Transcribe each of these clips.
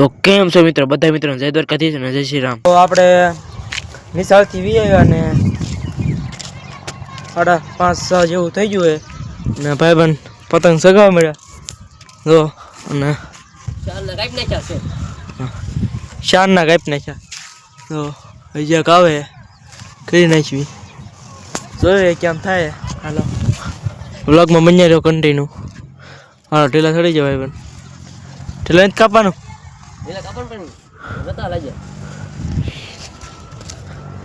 તો કેમ છો મિત્રો? બધા મિત્રો જય દ્વારકાધીશ અને જય શ્રી રામ. તો આપણે નિશાળથી વી આવ્યા અને સાડા પાંચ છ જેવું થઈ ગયું હે. ને ભાઈબંધ પતંગ સગાવા મળ્યા. જો અને શાનના કાપ નાખ્યા તો હજી કાવે આવે કરી નાખવી. જોઈએ કેમ થાય. હાલો. વ્લોગમાં બન્યા રહ્યો કન્ટિન્યુ હાલો ઢીલા ચડી જાય ભાઈબંધ. ઢીલા નથી કાપવાનું.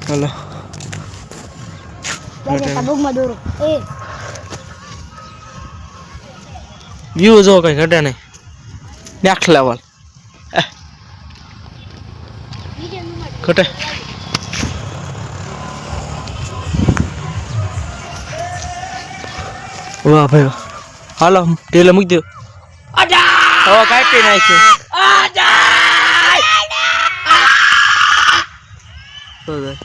હાલો બુકમાં દોરો એ વ્યૂ જો કઈ ઘટે નહીં નેક્સ્ટ લેવલ ઘટે વાહ ભાઈ. હાલો ઢીલે મૂકી દો હવે કાપી નાખ્યું તો જાય.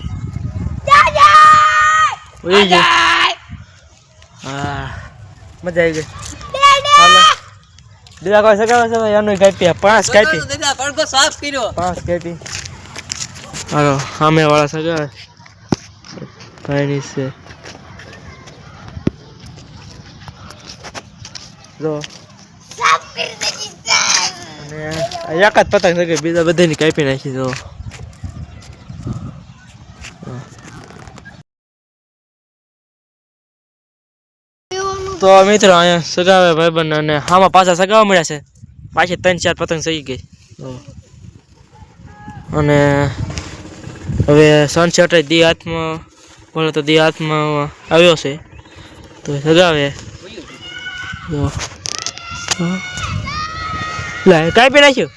ગયું. હા મજા આવી ગઈ. હાલો. દીવા કોઈ સગાવે છે? ભાઈ એનું કાપી પાંચ કાપી પાંચ કાપી હાલો સામે વાળા સગાવે ભાઈની છે. જો. અને એક જ પતંગ સગે બીજા બધાની કાપી નાખી જો. તો મિત્રો અહીંયા સગાવે ભાઈબંધ અને આમાં પાછા સગાવા મળ્યા છે. પાછી ત્રણ ચાર પતંગ સહી ગઈ. અને હવે સનસેટ દી હાથમાં બોલો તો દી હાથમાં આવ્યો છે. તો સગાવે કાપી નાખ્યું?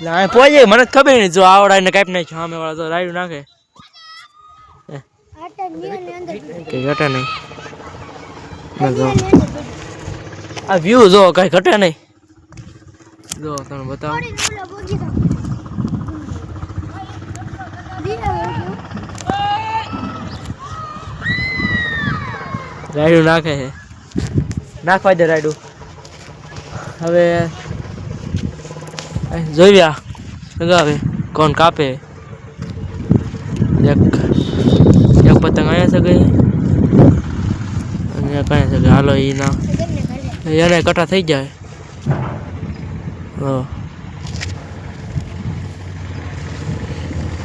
એટલે પહોંચે મને ખબર નહીં જો આવડાને કાપી નાખ્યું. સામે વાળા તો રાયડું નાખે. ઘટા નહીં. ના. આ વ્યૂ જો કઈ ઘટે નહીં. જો તમે બતાવો. રાયડું નાખે છે. નાખવા દે રાયડું. હવે અહીં જોઈ સગાવે કોણ કાપે? એક એક પતંગ અહીંયા સગે અને એક અહીંયા સગે હાલો એ ના. એને કટા થઈ જાય. હો.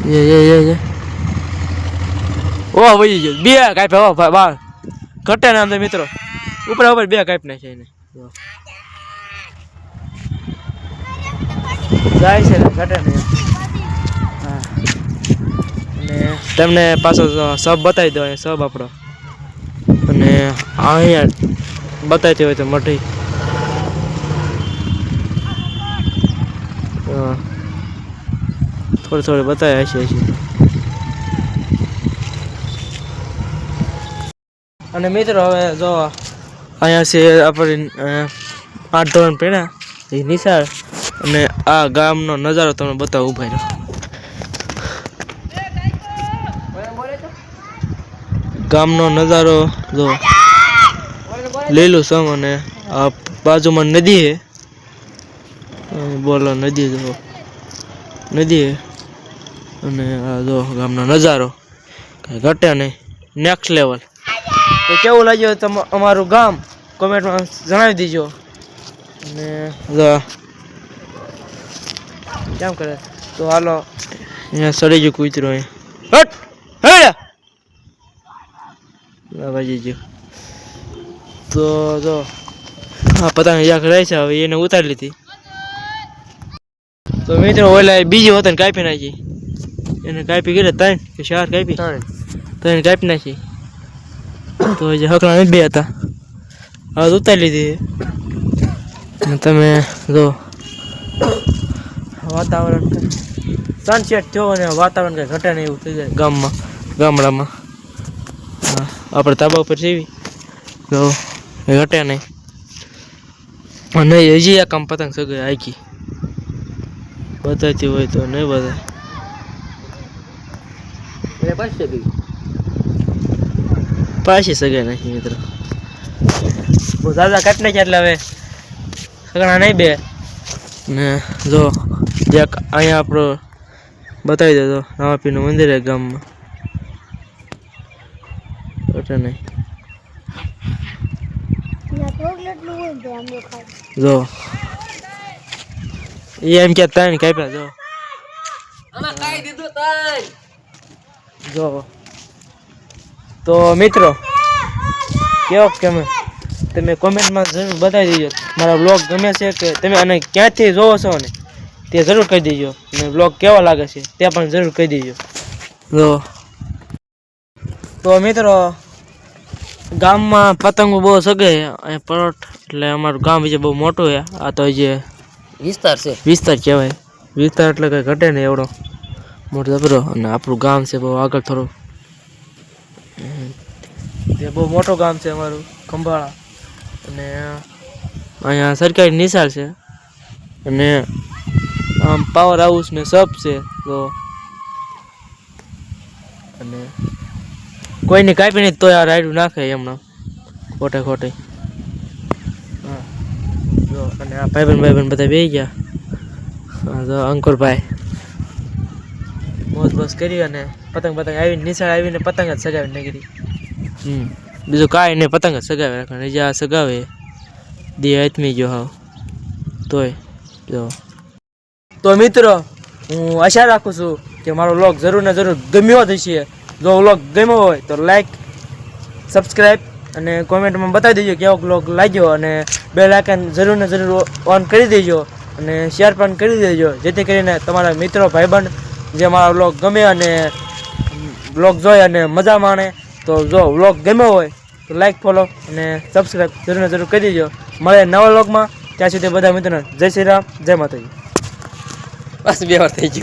ye ye ye ye ઓ વહી ગયો. બે કાપે હો ભાઈ, બાર. કટે ને તો મિત્રો. ઉપર ઉપર, બે કાપ નાખે એને. જાય છે ઘટે ને. તમને પાછો સબ બતાવી દો સબ આપણો અને અહીંયા બતાવતી હોય તો મઠી. થોડી થોડી બતાવે હશે હશે અને મિત્રો હવે જો અહીંયા છે આપણે આઠ ધોરણ પહેણા એ નિશાળ. અને આ ગામનો નજારો તમને બતાવું ઊભા રહ્યો. ગામનો નજારો જો લીલું સમ અને આ બાજુમાં નદી છે. બોલો, નદી જો. નદી હે અને આ જો ગામનો નજારો. કાંઈ ઘટે નહીં. નેક્સ્ટ લેવલ તો કેવું લાગ્યું તમ, અમારું ગામ? કોમેન્ટમાં જણાવી દીજો. અને કેમ કરે? તો હાલો, અહીંયા સડી ગયું કૂતરું અહીં. હટ હે વાજી ગયો. તો જો આ પતંગ યાક રહે છે હવે એને ઉતારી લીધી. તો મિત્રો ઓલા બીજી હોત કાપી નાખી. એને કાપી ગયેલા ત્રણ કે ચાર કાપી? ત્રણ. કાપી નાખી. તો જે નથી બે હતા. હવે ઉતારી લીધી તમે જો વાતાવરણ સનસેટ થયો અને વાતાવરણ કંઈ ઘટે નહીં એવું થઈ જાય ગામમાં ગામડામાં. આપણે તાબા ઉપર જીવી. તો ઘટે નહીં. અને હજી આ કામ પતંગ સગે આખી બતાવતી હોય તો નહીં બતાવે પાછી સગાઈ? નાખી મિત્રો. દાદા કાપી નાખ્યા એટલે હવે સગણા નહીં બે. ને જો જે અહીંયા આપણો બતાવી દેતો રામાપીરનું મંદિર ગામમાં. એટલે નહીં જો. એમ કે ત્રણ કાપ્યા જો. જો. તો મિત્રો કેવો કેમ તમે કોમેન્ટમાં જરૂર બતાવી દેજો. મારા બ્લોગ ગમે છે કે તમે અને ક્યાંથી જોવો છો ને તે જરૂર કહી દેજો. અને બ્લોગ કેવો લાગે છે તે પણ જરૂર કહી દેજો. જો. તો મિત્રો ગામમાં પતંગો બહુ સગે અહીંયા પરોઠ એટલે અમારું ગામ વિશે બહુ મોટું છે. આ તો જે વિસ્તાર છે. વિસ્તાર કહેવાય. વિસ્તાર એટલે કંઈ ઘટે નહીં એવડો. મોટો જબરો અને આપણું ગામ છે બહુ આગળ થોડું. તે બહુ મોટું ગામ છે અમારું ખંભાળા. અને અહીંયા સરકારી નિશાળ છે. અને આમ પાવર હાઉસ ને સબ છે તો અને કોઈને કાપી નહીં તો આ રાયડું નાખે એમના ખોટે ખોટે. હા જો, અને આ ભાઈબંધ ભાઈબંધ બધા બે ગયા. હા જો અંકુરભાઈ. મોજ બસ કરી અને પતંગ પતંગ આવીને નિશાળ આવીને પતંગ જ સગાવી નીકળી. હમ. બીજું કાંઈ નહીં, પતંગ જ સગાવે. રાખે આ સગાવે. દી આત્મી ગયો હાવ. તોય, જો. તો મિત્રો, હું આશા રાખું છું કે મારો લોગ જરૂર ને જરૂર ગમ્યો જ હશે. જો વ્લોગ ગમ્યો હોય તો લાઈક સબસ્ક્રાઈબ અને કોમેન્ટમાં બતાવી દેજો કેવો વ્લોગ લાગ્યો અને બે લાઇકન જરૂર ને જરૂર ઓન કરી દેજો અને શેર પણ કરી દેજો, જેથી કરીને તમારા મિત્રો, ભાઈબંધ જે મારા વ્લોગ ગમે અને વ્લોગ જોઈ અને મજા માણે, તો જો વ્લોગ ગમ્યો હોય તો લાઈક ફોલો અને સબસ્ક્રાઈબ જરૂર ને જરૂર કરી દેજો. મળે નવા વ્લોગમાં ત્યાં સુધી બધા મિત્રોને જય શ્રી રામ, જય માતાજી. બસ બે વાર થઈ ગયું.